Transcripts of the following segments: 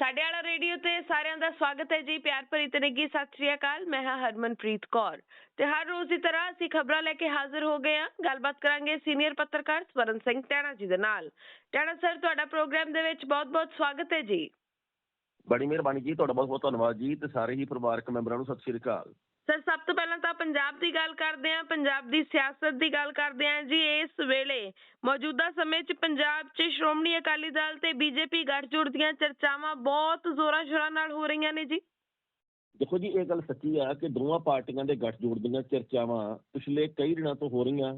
ਸਾਡੇ ਵਾਲਾ ਰੇਡੀਓ ਤੇ ਸਾਰਿਆਂ ਦਾ ਸਵਾਗਤ ਹੈ ਜੀ, ਪਿਆਰ ਭਰੀ ਤਨੇਗੀ ਸਤਿ ਸ਼੍ਰੀ ਅਕਾਲ, ਮੈਂ ਹਾਂ ਹਰਮਨਪ੍ਰੀਤ ਕੌਰ। ਤੇ ਹਰ ਰੋਜ਼ ਦੀ ਤਰ੍ਹਾਂ ਅਸੀਂ ਖਬਰਾਂ ਲੈ ਕੇ ਹਾਜ਼ਰ ਹੋ ਗਏ ਹਾਂ। ਗੱਲਬਾਤ ਕਰਾਂਗੇ ਸੀਨੀਅਰ ਪੱਤਰਕਾਰ ਸਵਰਨ ਸਿੰਘ ਟੈਣਾ ਜੀ ਦੇ ਨਾਲ। ਟੈਣਾ ਸਰ, ਤੁਹਾਡਾ ਪ੍ਰੋਗਰਾਮ ਦੇ ਵਿੱਚ ਬਹੁਤ-ਬਹੁਤ ਸਵਾਗਤ ਹੈ ਜੀ। ਬੜੀ ਮਿਹਰਬਾਨੀ ਜੀ, ਤੁਹਾਡਾ ਬਹੁਤ ਬਹੁਤ ਧੰਨਵਾਦ ਜੀ ਤੇ ਸਾਰੇ ਹੀ ਪਰਿਵਾਰਕ ਮੈਂਬਰਾਂ ਨੂੰ ਸਤਿ ਸ਼੍ਰੀ ਅਕਾਲ। ਸਰ ਸਭ ਤੋਂ ਪਹਿਲਾਂ ਤਾਂ ਪੰਜਾਬ ਦੀ ਗੱਲ ਕਰਦੇ ਹਾਂ, ਪੰਜਾਬ ਦੀ ਸਿਆਸਤ ਦੀ ਗੱਲ ਕਰਦੇ ਹਾਂ ਜੀ, ਇਸ ਵੇਲੇ ਮੌਜੂਦਾ ਸਮੇਂ 'ਚ ਪੰਜਾਬ 'ਚ ਸ਼੍ਰੋਮਣੀ ਅਕਾਲੀ ਦਲ ਤੇ ਬੀਜੇਪੀ ਗੱਠਜੋੜ ਦੀਆਂ ਚਰਚਾਵਾਂ ਬਹੁਤ ਜ਼ੋਰਾਂ ਸ਼ੋਰਾਂ ਨਾਲ ਹੋ ਰਹੀਆਂ ਨੇ ਜੀ। ਦੇਖੋ ਜੀ, ਇਹ ਗੱਲ ਸੱਚੀ ਆ ਕਿ ਦੋਵਾਂ ਪਾਰਟੀਆਂ ਦੇ ਗੱਠਜੋੜ ਦੀਆਂ ਚਰਚਾਵਾਂ ਪਿਛਲੇ ਕਈ ਦਿਨਾਂ ਤੋਂ ਹੋ ਰਹੀਆਂ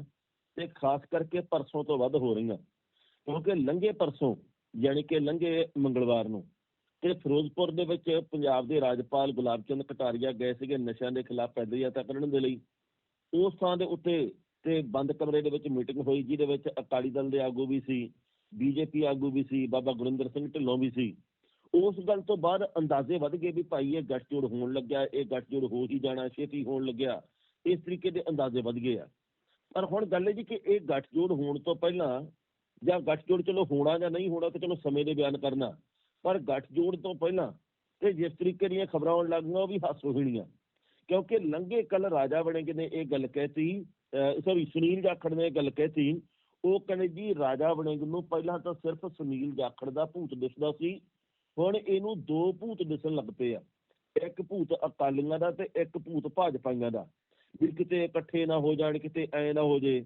ਤੇ ਖਾਸ ਕਰਕੇ ਪਰਸੋਂ ਤੋਂ ਵੱਧ ਹੋ ਰਹੀਆਂ ਕਿਉਂਕਿ ਲੰਘੇ ਪਰਸੋਂ, ਯਾਨੀ ਕਿ ਲੰਘੇ ਮੰਗਲਵਾਰ ਨੂੰ ਤੇ ਫਿਰੋਜ਼ਪੁਰ ਦੇ ਵਿੱਚ ਪੰਜਾਬ ਦੇ ਰਾਜਪਾਲ ਗੁਲਾਬ ਚੰਦ ਕਟਾਰੀਆ ਗਏ ਸੀਗੇ ਨਸ਼ਿਆਂ ਦੇ ਖਿਲਾਫ ਪੈਦਲ ਯਾਤਰਾ ਕਰਨ ਦੇ ਲਈ। ਉਸ ਥਾਂ ਦੇ ਉੱਤੇ ਤੇ ਬੰਦ ਕਮਰੇ ਦੇ ਵਿੱਚ ਮੀਟਿੰਗ ਹੋਈ, ਜਿਹਦੇ ਵਿੱਚ ਅਕਾਲੀ ਦਲ ਦੇ ਆਗੂ ਵੀ ਸੀ, ਬੀਜੇਪੀ ਆਗੂ ਵੀ ਸੀ, ਬਾਬਾ ਗੁਰਿੰਦਰ ਸਿੰਘ ਢਿੱਲੋਂ ਵੀ ਸੀ। ਉਸ ਗੱਲ ਤੋਂ ਬਾਅਦ ਅੰਦਾਜ਼ੇ ਵੱਧ ਗਏ ਵੀ ਭਾਈ ਇਹ ਗੱਠਜੋੜ ਹੋਣ ਲੱਗਿਆ, ਇਹ ਗੱਠਜੋੜ ਹੋ ਹੀ ਜਾਣਾ, ਛੇਤੀ ਹੋਣ ਲੱਗਿਆ। ਇਸ ਤਰੀਕੇ ਦੇ ਅੰਦਾਜ਼ੇ ਵੱਧ ਗਏ ਆ। ਪਰ ਹੁਣ ਗੱਲ ਇਹ ਜੀ ਕਿ ਇਹ ਗੱਠਜੋੜ ਹੋਣ ਤੋਂ ਪਹਿਲਾਂ ਜਾਂ ਗੱਠਜੋੜ ਚਲੋ ਹੋਣਾ ਜਾਂ ਨਹੀਂ ਹੋਣਾ, ਤੇ ਚਲੋ ਸਮੇਂ ਦੇ ਬਿਆਨ ਕਰਨਾ। ਪਰ ਗੱਠਜੋੜ ਤੋਂ ਪਹਿਲਾਂ ਤੇ ਜਿਸ ਤਰੀਕੇ ਦੀਆਂ ਖਬਰਾਂ ਆਉਣ ਲੱਗੀਆਂ ਉਹ ਵੀ ਹਾਸੋਹੀਣੀਆਂ ਕਿਉਂਕਿ ਲੰਘੇ ਕੱਲ ਰਾਜਾ ਵੜਿੰਗ ਨੇ ਇਹ ਗੱਲ ਕਹਿਤੀ ਸੌਰੀ ਸੁਨੀਲ ਜਾਖੜ ਨੇ ਇਹ ਗੱਲ ਕਹਿਤੀ, ਉਹ ਕਹਿੰਦੇ ਜੀ ਰਾਜਾ ਵੜਿੰਗ ਨੂੰ ਪਹਿਲਾਂ ਤਾਂ ਸਿਰਫ ਸੁਨੀਲ ਜਾਖੜ ਦਾ ਭੂਤ ਦਿਸਦਾ ਸੀ, ਹੁਣ ਇਹਨੂੰ ਦੋ ਭੂਤ ਦਿਸਣ ਲੱਗ ਪਏ ਆ। ਇੱਕ ਭੂਤ ਅਕਾਲੀਆਂ ਦਾ ਤੇ ਇੱਕ ਭੂਤ ਭਾਜਪਾਈਆਂ ਦਾ। ਵੀ ਕਿਤੇ ਇਕੱਠੇ ਨਾ ਹੋ ਜਾਣ, ਕਿਤੇ ਐ ਨਾ ਹੋ ਜੇ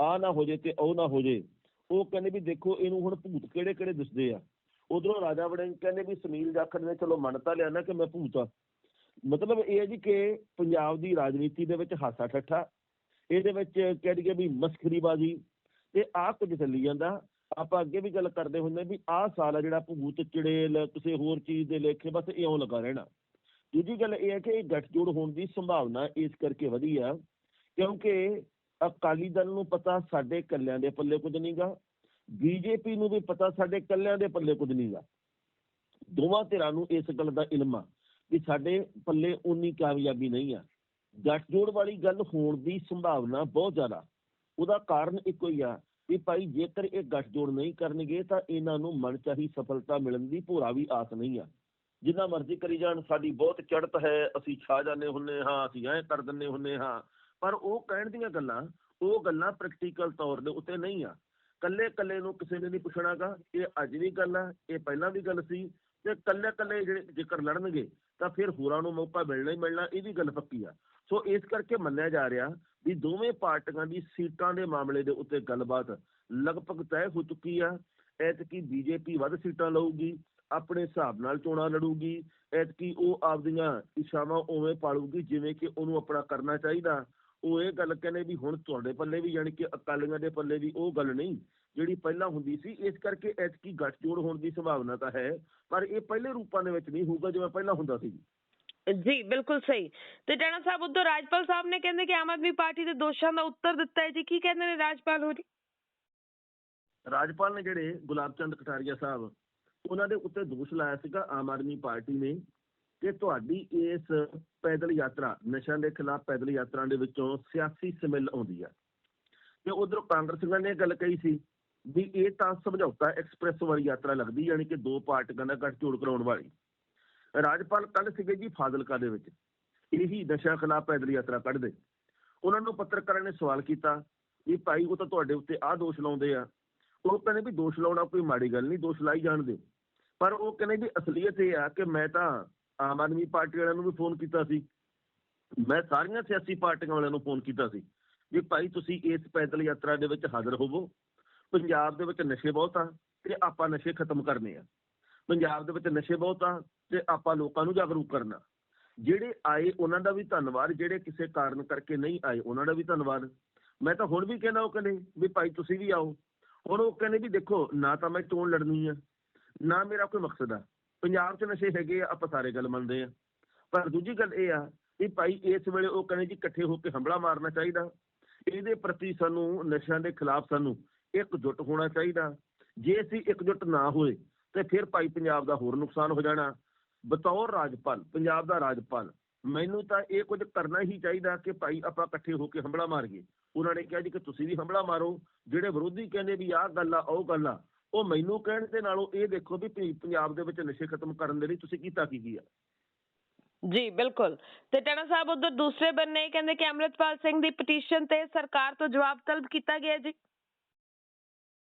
ਆ ਨਾ ਹੋ ਜੇ ਤੇ ਉਹ ਨਾ ਹੋ ਜੇ। ਉਹ ਕਹਿੰਦੇ ਵੀ ਦੇਖੋ ਇਹਨੂੰ ਹੁਣ ਭੂਤ ਕਿਹੜੇ ਕਿਹੜੇ ਦਿਸਦੇ ਆ। ਉਧਰੋਂ ਰਾਜਾ ਵੜਿੰਗ ਕਹਿੰਦੇ ਵੀ ਸੁਨੀਲ ਜਾਖੜ ਨੇ, ਚਲੋ ਮੰਨਤਾ ਲਿਆ ਨਾ ਕਿ ਮੈਂ ਭੂਤ ਆ ਮਤਲਬ ਇਹ ਹੈ ਜੀ ਕਿ ਪੰਜਾਬ ਦੀ ਰਾਜਨੀਤੀ ਦੇ ਵਿੱਚ ਹਾਸਾ ਠੱਠਾ, ਇਹਦੇ ਵਿੱਚ ਕਹਿ ਦਈਏ ਵੀ ਮਸਖਰੀਬਾਜ਼ੀ ਤੇ ਆਹ ਕੁਝ ਚੱਲੀ ਜਾਂਦਾ। ਆਪਾਂ ਅੱਗੇ ਵੀ ਗੱਲ ਕਰਦੇ ਹੁੰਦੇ ਵੀ ਆਹ ਸਾਲ ਆ ਜਿਹੜਾ ਭੂਤ ਚਿੜੇਲ, ਕਿਸੇ ਹੋਰ ਚੀਜ਼ ਦੇ ਲੇਖੇ, ਬਸ ਇਉਂ ਲੱਗਾ ਰਹਿਣਾ। ਦੂਜੀ ਗੱਲ ਇਹ ਹੈ ਕਿ ਇਹ ਗੱਠਜੋੜ ਹੋਣ ਦੀ ਸੰਭਾਵਨਾ ਇਸ ਕਰਕੇ ਵਧੀ ਆ, ਕਿਉਂਕਿ ਅਕਾਲੀ ਦਲ ਨੂੰ ਪਤਾ ਸਾਡੇ ਕੱਲਿਆਂ ਦੇ ਪੱਲੇ ਕੁਝ ਨਹੀਂਗਾ ਬੀਜੇਪੀ ਨੂੰ ਵੀ ਪਤਾ ਸਾਡੇ ਕੱਲਿਆਂ ਦੇ ਪੱਲੇ ਕੁਝ ਨਹੀਂਗਾ ਦੋਵਾਂ ਧਿਰਾਂ ਨੂੰ ਇਸ ਗੱਲ ਦਾ ਇਲਮ ਆ ਕਿ ਸਾਡੇ ਪੱਲੇ ਉਨੀ ਕਾਮਯਾਬੀ ਨਹੀਂ ਆ। ਗੱਠਜੋੜ ਵਾਲੀ ਗੱਲ ਹੋਣ ਦੀ ਸੰਭਾਵਨਾ ਬਹੁਤ ਜ਼ਿਆਦਾ। ਉਹਦਾ ਕਾਰਨ ਇੱਕੋ ਹੀ ਆ ਕਿ ਭਾਈ ਜੇਕਰ ਇਹ ਗੱਠਜੋੜ ਨਹੀਂ ਕਰਨਗੇ ਤਾਂ ਇਹਨਾਂ ਨੂੰ ਮਨਚਾਹੀ ਸਫਲਤਾ ਮਿਲਣ ਦੀ ਭੂਰਾ ਵੀ ਆਸ ਨਹੀਂ ਆ। ਜਿੰਨਾ ਮਰਜ਼ੀ ਕਰੀ ਜਾਣ, ਸਾਡੀ ਬਹੁਤ ਚੜ੍ਹਤ ਹੈ, ਅਸੀਂ ਛਾ ਜਾਂਦੇ ਹੁੰਨੇ ਹਾਂ, ਅਸੀਂ ਐਂ ਕਰ ਦਿੰਨੇ ਹੁੰਨੇ ਹਾਂ। ਪਰ ਉਹ ਕਹਿਣ ਦੀਆਂ ਗੱਲਾਂ, ਉਹ ਗੱਲਾਂ ਪ੍ਰੈਕਟੀਕਲ ਤੌਰ ਦੇ ਉੱਤੇ ਨਹੀਂ ਆ। ਕੱਲੇ ਕੱਲੇ ਨੂੰ ਕਿਸੇ ਨੇ ਨਹੀਂ ਪੁੱਛਣਾਗਾ, ਇਹ ਅੱਜ ਵੀ ਗੱਲ ਆ, ਇਹ ਪਹਿਲਾਂ ਵੀ ਗੱਲ ਸੀ, ਤੇ ਕੱਲੇ ਕੱਲੇ ਜਿਹੜੇ ਜੇਕਰ ਲੜਨਗੇ, ਤਾਂ ਫਿਰ ਹੋਰਾਂ ਨੂੰ ਮੌਕਾ ਮਿਲਣਾ ਹੀ ਮਿਲਣਾ, ਇਹ ਵੀ ਗੱਲ ਪੱਕੀ ਆ। ਸੋ ਇਸ ਕਰਕੇ ਮੰਨਿਆ ਜਾ ਰਿਹਾ ਵੀ ਦੋਵੇਂ ਪਾਰਟੀਆਂ ਦੀ ਸੀਟਾਂ ਦੇ ਮਾਮਲੇ ਦੇ ਉੱਤੇ ਗੱਲਬਾਤ ਲਗਭਗ ਤੈਅ ਹੋ ਚੁੱਕੀ ਆ। ਐਤਕੀ ਬੀਜੇਪੀ ਵੱਧ ਸੀਟਾਂ ਲਊਗੀ, ਆਪਣੇ ਹਿਸਾਬ ਨਾਲ ਚੋਣਾਂ ਲੜੂਗੀ, ਐਤਕੀ ਉਹ ਆਪਦੀਆਂ ਇਸ਼ਾਵਾਂ ਉਵੇਂ ਪਾਲੂਗੀ, ਜਿਵੇਂ ਕਿ ਉਹਨੂੰ ਆਪਣਾ ਕਰਨਾ ਚਾਹੀਦਾ। ਉਹ ਇਹ ਗੱਲ ਕਹਿੰਦੇ ਵੀ ਹੁਣ ਤੁਹਾਡੇ ਪੱਲੇ ਵੀ ਯਾਨੀ ਕਿ ਅਕਾਲੀਆਂ ਦੇ ਪੱਲੇ ਵੀ ਉਹ ਗੱਲ ਨਹੀਂ ਜਿਹੜੀ ਪਹਿਲਾਂ ਹੁੰਦੀ ਸੀ ਇਸ ਕਰਕੇ ਐਤਕੀ ਗੱਠਜੋੜ ਹੋਣ ਦੀ ਸੰਭਾਵਨਾ ਤਾਂ ਹੈ ਪਰ ਇਹ ਪਹਿਲੇ ਰੂਪਾਂ ਦੇ ਵਿੱਚ ਨਹੀਂ ਹੋਊਗਾ ਜਿਵੇਂ ਪਹਿਲਾਂ ਹੁੰਦਾ ਸੀ। ਜੀ ਬਿਲਕੁਲ ਸਹੀ। ਤੇ ਟੈਣਾ ਸਾਹਿਬ ਉਧਰ ਰਾਜਪਾਲ ਸਾਹਿਬ ਨੇ ਕਹਿੰਦੇ ਕਿ ਆਮ ਆਦਮੀ ਪਾਰਟੀ ਦੇ ਦੋਸ਼ਾਂ ਦਾ ਉੱਤਰ ਦਿੱਤਾ ਹੈ ਜੀ। ਕੀ ਕਹਿੰਦੇ ਨੇ ਰਾਜਪਾਲ ਹੋਰੀ ਰਾਜਪਾਲ ਨੇ ਜਿਹੜੇ ਗੁਲਾਬ ਚੰਦ ਕਟਾਰੀਆ ਸਾਹਿਬ ਉਹਨਾਂ ਦੇ ਉੱਤੇ ਦੋਸ਼ ਲਾਇਆ ਸੀਗਾ ਆਮ ਆਦਮੀ ਪਾਰਟੀ ਨੇ। ਕਿ ਤੁਹਾਡੀ ਇਸ ਪੈਦਲ ਯਾਤਰਾ, ਨਸ਼ਿਆਂ ਦੇ ਖਿਲਾਫ ਪੈਦਲ ਯਾਤਰਾ ਦੇ ਵਿੱਚੋਂ ਸਿਆਸੀ ਸਮਿਲ ਆਉਂਦੀ ਆ। ਤੇ ਉਧਰ ਕਾਂਗਰਸੀਆਂ ਨੇ ਗੱਲ ਕਹੀ ਸੀ ਵੀ ਇਹ ਤਾਂ ਸਮਝੌਤਾ ਐਕਸਪ੍ਰੈਸ ਵਾਲੀ ਯਾਤਰਾ ਲੱਗਦੀ, ਯਾਨੀ ਕਿ ਦੋ ਪਾਰਟੀਆਂ ਦਾ ਗੱਠਜੋੜ ਕਰਾਉਣ ਵਾਲੀ। ਰਾਜਪਾਲ ਕੱਲ ਸੀਗੇ ਜੀ ਫਾਜ਼ਿਲਕਾ ਦੇ ਵਿੱਚ। ਇਹੀ ਨਸ਼ਾ ਖਿਲਾਫ ਪੈਦਲ ਯਾਤਰਾ ਕੱਢਦੇ। ਉਹਨਾਂ ਨੂੰ ਪੱਤਰਕਾਰਾਂ ਨੇ ਸਵਾਲ ਕੀਤਾ ਵੀ ਭਾਈ, ਉਹ ਤਾਂ ਤੁਹਾਡੇ ਉੱਤੇ ਆਹ ਦੋਸ਼ ਲਾਉਂਦੇ ਆ। ਉਹ ਕਹਿੰਦੇ ਵੀ ਦੋਸ਼ ਲਾਉਣਾ ਕੋਈ ਮਾੜੀ ਗੱਲ ਨਹੀਂ, ਦੋਸ਼ ਲਾਈ ਜਾਣ ਦਿਓ। ਪਰ ਉਹ ਕਹਿੰਦੇ ਵੀ ਅਸਲੀਅਤ ਇਹ ਆ ਕਿ ਮੈਂ ਤਾਂ ਆਮ ਆਦਮੀ ਪਾਰਟੀ ਵਾਲਿਆਂ ਨੂੰ ਵੀ ਫੋਨ ਕੀਤਾ ਸੀ। ਮੈਂ ਸਾਰੀਆਂ ਸਿਆਸੀ ਪਾਰਟੀਆਂ ਵਾਲਿਆਂ ਨੂੰ ਫੋਨ ਕੀਤਾ ਸੀ ਵੀ ਭਾਈ ਤੁਸੀਂ ਇਸ ਪੈਦਲ ਯਾਤਰਾ ਦੇ ਵਿੱਚ ਹਾਜ਼ਰ ਹੋਵੋ। ਪੰਜਾਬ ਦੇ ਵਿੱਚ ਨਸ਼ੇ ਬਹੁਤ ਆ ਤੇ ਆਪਾਂ ਨਸ਼ੇ ਖਤਮ ਕਰਨੇ ਆ। ਪੰਜਾਬ ਦੇ ਵਿੱਚ ਨਸ਼ੇ ਬਹੁਤ ਆ ਤੇ ਆਪਾਂ ਲੋਕਾਂ ਨੂੰ ਜਾਗਰੂਕ ਕਰਨਾ। ਜਿਹੜੇ ਆਏ ਉਹਨਾਂ ਦਾ ਵੀ ਧੰਨਵਾਦ, ਜਿਹੜੇ ਕਿਸੇ ਕਾਰਨ ਕਰਕੇ ਨਹੀਂ ਆਏ ਉਹਨਾਂ ਦਾ ਵੀ ਧੰਨਵਾਦ। ਮੈਂ ਤਾਂ ਹੁਣ ਵੀ ਕਹਿੰਦਾ ਉਹ ਕਹਿੰਦੇ ਵੀ ਭਾਈ ਤੁਸੀਂ ਵੀ ਆਓ। ਹੁਣ ਉਹ ਕਹਿੰਦੇ ਵੀ ਦੇਖੋ, ਨਾ ਤਾਂ ਮੈਂ ਚੋਣ ਲੜਨੀ ਆ, ਨਾ ਮੇਰਾ ਕੋਈ ਮਕਸਦ ਆ। ਪੰਜਾਬ 'ਚ ਨਸ਼ੇ ਹੈਗੇ ਆ, ਆਪਾਂ ਸਾਰੇ ਗੱਲ ਮੰਨਦੇ ਆ। ਪਰ ਦੂਜੀ ਗੱਲ ਇਹ ਆ ਵੀ ਭਾਈ ਇਸ ਵੇਲੇ ਉਹ ਕਹਿੰਦੇ ਜੀ ਇਕੱਠੇ ਹੋ ਕੇ ਹਮਲਾ ਮਾਰਨਾ ਚਾਹੀਦਾ। ਇਹਦੇ ਪ੍ਰਤੀ ਸਾਨੂੰ ਨਸ਼ਿਆਂ ਦੇ ਖਿਲਾਫ ਸਾਨੂੰ ਇਕਜੁੱਟ ਹੋਣਾ ਚਾਹੀਦਾ। ਜੇ ਅਸੀਂ ਇਕਜੁੱਟ ਨਾ ਹੋਏ, ਤੇ ਫਿਰ ਭਾਈ ਪੰਜਾਬ ਦਾ ਹੋਰ ਨੁਕਸਾਨ ਹੋ ਜਾਣਾ। ਬਤੌਰ ਰਾਜਪਾਲ, ਪੰਜਾਬ ਦਾ ਰਾਜਪਾਲ, ਮੈਨੂੰ ਤਾਂ ਇਹ ਕੁਝ ਕਰਨਾ ਹੀ ਚਾਹੀਦਾ ਕਿ ਭਾਈ ਆਪਾਂ ਇਕੱਠੇ ਹੋ ਕੇ ਹਮਲਾ ਮਾਰੀਏ। ਉਹਨਾਂ ਨੇ ਕਿਹਾ ਜੀ ਕਿ ਤੁਸੀਂ ਵੀ ਹਮਲਾ ਮਾਰੋ। ਜਿਹੜੇ ਵਿਰੋਧੀ ਕਹਿੰਦੇ ਵੀ ਆਹ ਗੱਲ ਆ, ਉਹ ਗੱਲ ਆ। ਉਹ ਮੈਨੂੰ ਕਹਿਣ ਦੇ ਨਾਲੋਂ ਇਹ ਦੇਖੋ ਵੀ ਪੰਜਾਬ ਦੇ ਵਿੱਚ ਨਸ਼ੇ ਖਤਮ ਕਰਨ ਦੇ ਲਈ ਤੁਸੀਂ ਕੀਤਾ ਕੀ ਕੀ ਆ। ਜੀ ਬਿਲਕੁਲ। ਤੇ ਟਣਾ ਸਾਹਿਬ ਉਧਰ ਦੂਸਰੇ ਬੰਨੇ ਕਹਿੰਦੇ ਕਿ ਅੰਮ੍ਰਿਤਪਾਲ ਸਿੰਘ ਦੀ ਪਟੀਸ਼ਨ ਤੇ ਸਰਕਾਰ ਤੋਂ ਜਵਾਬ ਤਲਬ ਕੀਤਾ ਗਿਆ ਜੀ।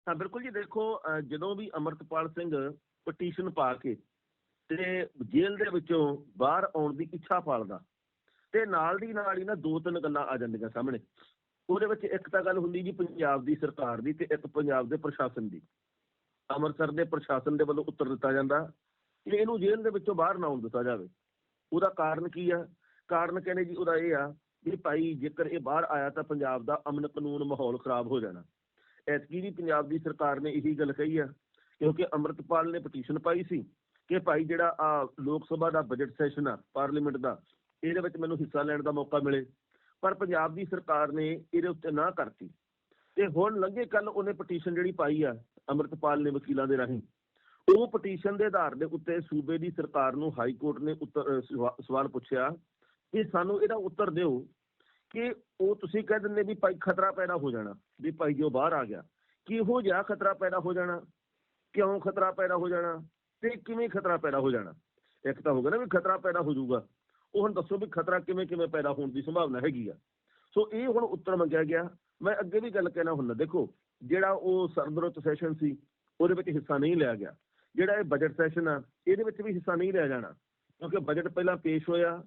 ਹਾਂ ਬਿਲਕੁਲ ਜੀ ਦੇਖੋ ਜਦੋਂ ਵੀ ਅਮਰਤਪਾਲ ਸਿੰਘ ਪਟੀਸ਼ਨ ਪਾ ਕੇ ਤੇ ਜੇਲ੍ਹ ਦੇ ਵਿੱਚੋਂ ਬਾਹਰ ਆਉਣ ਦੀ ਇੱਛਾ ਪਾਲਦਾ ਤੇ ਨਾਲ ਦੀ ਨਾਲ ਹੀ ਨਾ ਦੋ ਤਿੰਨ ਗੱਲਾਂ ਆ ਜਾਂਦੀਆਂ ਸਾਹਮਣੇ। ਉਹਦੇ ਵਿੱਚ ਇੱਕ ਤਾਂ ਗੱਲ ਹੁੰਦੀ ਜੀ ਪੰਜਾਬ ਦੀ ਸਰਕਾਰ ਦੀ ਤੇ ਇੱਕ ਪੰਜਾਬ ਦੇ ਪ੍ਰਸ਼ਾਸਨ ਦੀ। ਅੰਮ੍ਰਿਤਸਰ ਦੇ ਪ੍ਰਸ਼ਾਸਨ ਦੇ ਵੱਲੋਂ ਉੱਤਰ ਦਿੱਤਾ ਜਾਂਦਾ ਕਿ ਇਹਨੂੰ ਜੇਲ੍ਹ ਦੇ ਵਿੱਚੋਂ ਬਾਹਰ ਨਾ ਆਉਣ ਦਿੱਤਾ ਜਾਵੇ। ਉਹਦਾ ਕਾਰਨ ਕੀ ਆ? ਕਾਰਨ ਕਹਿੰਦੇ ਜੀ ਉਹਦਾ ਇਹ ਆ ਵੀ ਭਾਈ ਜੇਕਰ ਇਹ ਬਾਹਰ ਆਇਆ ਤਾਂ ਪੰਜਾਬ ਦਾ ਅਮਨ ਕਾਨੂੰਨ ਮਾਹੌਲ ਖਰਾਬ ਹੋ ਜਾਣਾ। ਐਤਕੀ ਵੀ ਪੰਜਾਬ ਦੀ ਸਰਕਾਰ ਨੇ ਇਹੀ ਗੱਲ ਕਹੀ ਆ, ਕਿਉਂਕਿ ਅੰਮ੍ਰਿਤਪਾਲ ਨੇ ਪਟੀਸ਼ਨ ਪਾਈ ਸੀ ਕਿ ਭਾਈ ਜਿਹੜਾ ਆ ਲੋਕ ਸਭਾ ਦਾ ਬਜਟ ਸੈਸ਼ਨ ਆ ਪਾਰਲੀਮੈਂਟ ਦਾ, ਇਹਦੇ ਵਿੱਚ ਮੈਨੂੰ ਹਿੱਸਾ ਲੈਣ ਦਾ ਮੌਕਾ ਮਿਲੇ। ਪਰ ਪੰਜਾਬ ਦੀ ਸਰਕਾਰ ਨੇ ਇਹਦੇ ਉੱਤੇ ਨਾ ਕਰਤੀ। ਤੇ ਹੁਣ ਲੰਘੇ ਕੱਲ ਉਹਨੇ ਪਟੀਸ਼ਨ ਜਿਹੜੀ ਪਾਈ ਆ ਅੰਮ੍ਰਿਤਪਾਲ ਨੇ ਵਕੀਲਾਂ ਦੇ ਰਾਹੀਂ। ਉਹ ਪਟੀਸ਼ਨ ਦੇ ਆਧਾਰ ਦੇ ਉੱਤੇ ਸੂਬੇ ਦੀ ਸਰਕਾਰ ਨੂੰ ਹਾਈ ਕੋਰਟ ਨੇ ਉੱਤਰ, ਅਹ ਸਵਾਲ ਪੁੱਛਿਆ ਕਿ ਸਾਨੂੰ ਇਹਦਾ ਉੱਤਰ ਦਿਓ ਕਿ ਉਹ ਤੁਸੀਂ ਕਹਿ ਦਿੰਦੇ ਵੀ ਭਾਈ ਖਤਰਾ ਪੈਦਾ ਹੋ ਜਾਣਾ, ਵੀ ਭਾਈ ਜੋ ਬਾਹਰ ਆ ਗਿਆ ਕਿਹੋ ਜਿਹਾ ਖਤਰਾ ਪੈਦਾ ਹੋ ਜਾਣਾ, ਕਿਉਂ ਖਤਰਾ ਪੈਦਾ ਹੋ ਜਾਣਾ ਤੇ ਕਿਵੇਂ ਖਤਰਾ ਪੈਦਾ ਹੋ ਜਾਣਾ। ਇੱਕ ਤਾਂ ਹੋ ਗਿਆ ਨਾ ਵੀ ਖਤਰਾ ਪੈਦਾ ਹੋ ਜਾਊਗਾ। ਉਹ ਹੁਣ ਦੱਸੋ ਵੀ ਖਤਰਾ ਕਿਵੇਂ ਕਿਵੇਂ ਪੈਦਾ ਹੋਣ ਦੀ ਸੰਭਾਵਨਾ ਹੈਗੀ ਆ। ਸੋ ਇਹ ਹੁਣ ਉੱਤਰ ਮੰਗਿਆ ਗਿਆ। ਮੈਂ ਅੱਗੇ ਵੀ ਗੱਲ ਕਹਿਣਾ ਹੁੰਦਾ, ਦੇਖੋ ਜਿਹੜਾ ਉਹ ਸਰਦਰੁੱਤ ਸੈਸ਼ਨ ਸੀ, ਉਹਦੇ ਵਿੱਚ ਹਿੱਸਾ ਨਹੀਂ ਲਿਆ ਗਿਆ। ਜਿਹੜਾ ਇਹ ਬਜਟ ਸੈਸ਼ਨ ਆ, ਇਹਦੇ ਵਿੱਚ ਵੀ ਹਿੱਸਾ ਨਹੀਂ ਲਿਆ ਜਾਣਾ, ਕਿਉਂਕਿ ਬਜਟ ਪਹਿਲਾਂ ਪੇਸ਼ ਹੋਇਆ